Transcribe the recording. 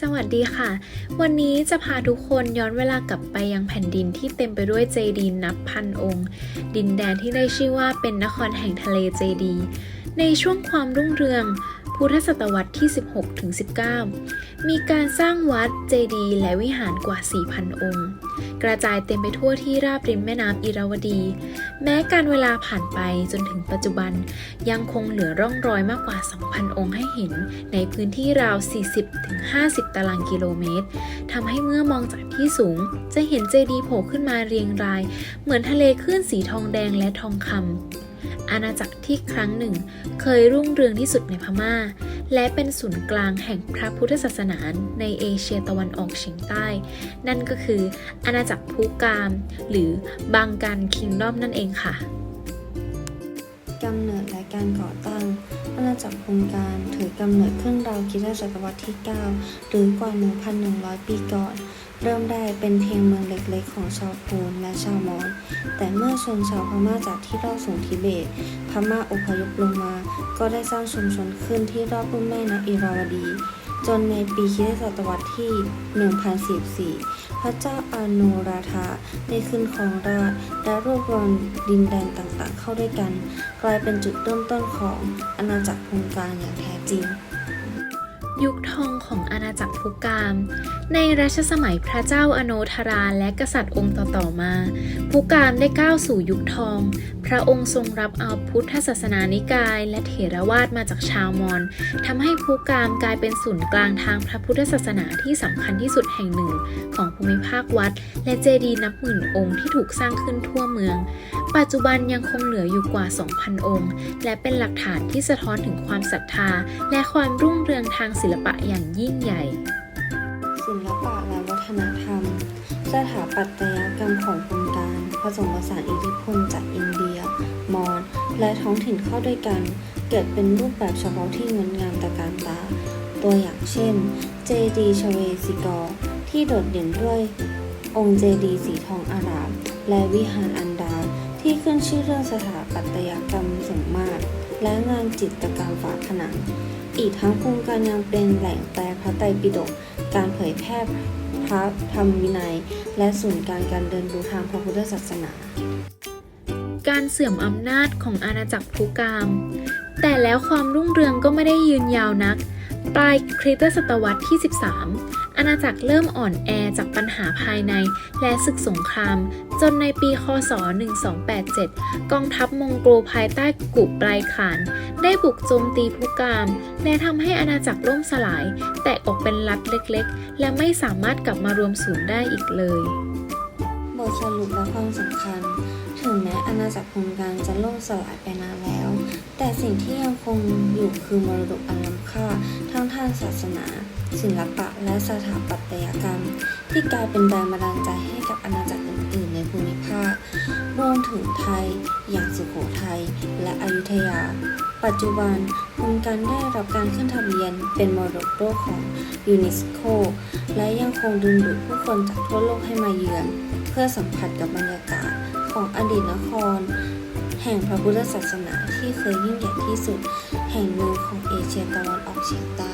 สวัสดีค่ะ วันนี้จะพาทุกคนย้อนเวลากลับไปยังแผ่นดินที่เต็มไปด้วยเจดีนับพันองค์ ดินแดนที่ได้ชื่อว่าเป็นนครแห่งทะเลเจดี ในช่วงความรุ่งเรือง พุทธศตวรรษที่ 16-19 มีการสร้างวัดเจดีย์และวิหารกว่า 4,000 องค์ กระจายเต็มไปทั่วที่ราบริมแม่น้ำอิราวดี แม้การเวลาผ่านไปจนถึงปัจจุบัน ยังคงเหลือร่องรอยมากกว่า 2,000 องค์ให้เห็น ในพื้นที่ราว 40-50 ตารางกิโลเมตรทำให้เมื่อมองจากที่สูง จะเห็นเจดีย์โผล่ขึ้นมาเรียงราย เหมือนทะเลคลื่นสีทองแดงและทองคำ อาณาจักรที่ครั้งหนึ่ง เคยรุ่งเรืองที่สุดในพม่า และเป็นศูนย์กลางแห่งพระพุทธศาสนาในเอเชียตะวันออกเฉียงใต้ นั่นก็คืออาณาจักรพูกาม หรือบางการคิงดอมนั่นเองค่ะ กำเนิดและการก่อตั้ง อาณาจักรพงการถือกำเนิดขึ้นราวคริสตศตวรรษที่ 9 หรือกว่า 1,100 ปีก่อน เริ่มได้เป็นเพียงเมืองเล็กๆ ของชาวพูนและชาวมอญแต่เมื่อชนชาวพม่าจากที่รอบสูงทิเบต พม่าอพยพลงมา ก็ได้สร้างชุมชนขึ้นที่รอบลุ่มแม่น้ำอิราวดี จนในปีคริสตศตวรรษที่ 1044พ ระเจ้าอานุราธาได้ขึ้นครองราชและรวบรวมดินแดนต่างๆ เข้าด้วยกัน กลายเป็นจุดเริ่มต้นของอาณาจักรพุงกางอย่างแท้จริงยุคทองของอาณาจักรพุกาม ในรัชสมัยพระเจ้าอโนธราและกษัตริย์องค์ต่อๆมา พุกามได้ก้าวสู่ยุคทองพระองค์ทรงรับเอาพุทธศาสนานิกาย และเถรวาทมาจากชาวมอญทำให้พุกามกลายเป็นศูนย์กลางทางพระพุทธศาสนาที่สำคัญที่สุดแห่งหนึ่ง ของภูมิภาควัด และเจดีย์นับหมื่นองค์ที่ถูกสร้างขึ้นทั่วเมือง ปัจจุบันยังคงเหลืออยู่กว่า 2,000 องค์ และเป็นหลักฐานที่สะท้อนถึงความศรัทธา และความรุ่งเรืองทางศิลปะอย่างยิ่งใหญ่ ศิลปะและวัฒนธรรม สถาปัตยกรรมของพุงการผสมผสานอิทธิพลจาก และท้องถิ่นเข้าด้วยกัน เกิดเป็นรูปแบบเฉพาะที่งดงามตะการตา ตัวอย่างเช่น เจดีชเวสิกอร์ที่โดดเด่นด้วยองค์เจดีสีทองอาราม และวิหารอันดาที่ขึ้นชื่อเรื่องสถาปัตยกรรมสูงมากและงานจิตรกรรมฝาผนัง อีกทั้งโครงการยังเป็นแหล่งแปลพระไตรปิฎกการเผยแพร่พระธรรมวินัย และศูนย์การการเดินรู้ทางพระพุทธศาสนา การเสื่อมอำนาจของอาณาจักรพุกาม แต่แล้วความรุ่งเรืองก็ไม่ได้ยืนยาวนัก ปลายคริสตศตวรรษที่ 13 อาณาจักรเริ่มอ่อนแอจากปัญหาภายในและศึกสงคราม จนในปีคศ 1287 กองทัพมองโกลภายใต้กุปลายขาน ได้บุกโจมตีพุกาม และทำให้อาณาจักรล่มสลาย แตกออกเป็นรัฐเล็กๆ และไม่สามารถกลับมารวมศูนย์ได้อีกเลย บทสรุปและความสำคัญ ถึงแม้อาณาจักรพงการจะล่มสลายไปนานแล้ว แต่สิ่งที่ยังคงอยู่คือมรดกอันล้ำค่า ทั้งทางศาสนา ศิลปะ และสถาปัตยกรรม ที่กลายเป็นแรงบันดาลใจให้กับอาณาจักรอื่นๆในภูมิภาครวมถึงไทย อย่างสุโขทัยและอยุธยา ปัจจุบันพุงการได้รับการขึ้นทะเบียนเป็นมรดกโลกของยูเนสโกและยังคงดึงดูดผู้คนจากทั่วโลกให้มาเยือน เพื่อสัมผัสกับบรรยากาศ ของอดีตนคร แห่งพระพุทธศาสนาที่เคยยิ่งใหญ่ที่สุด แห่งหนึ่งของเอเชียตะวันออกเฉียงใต้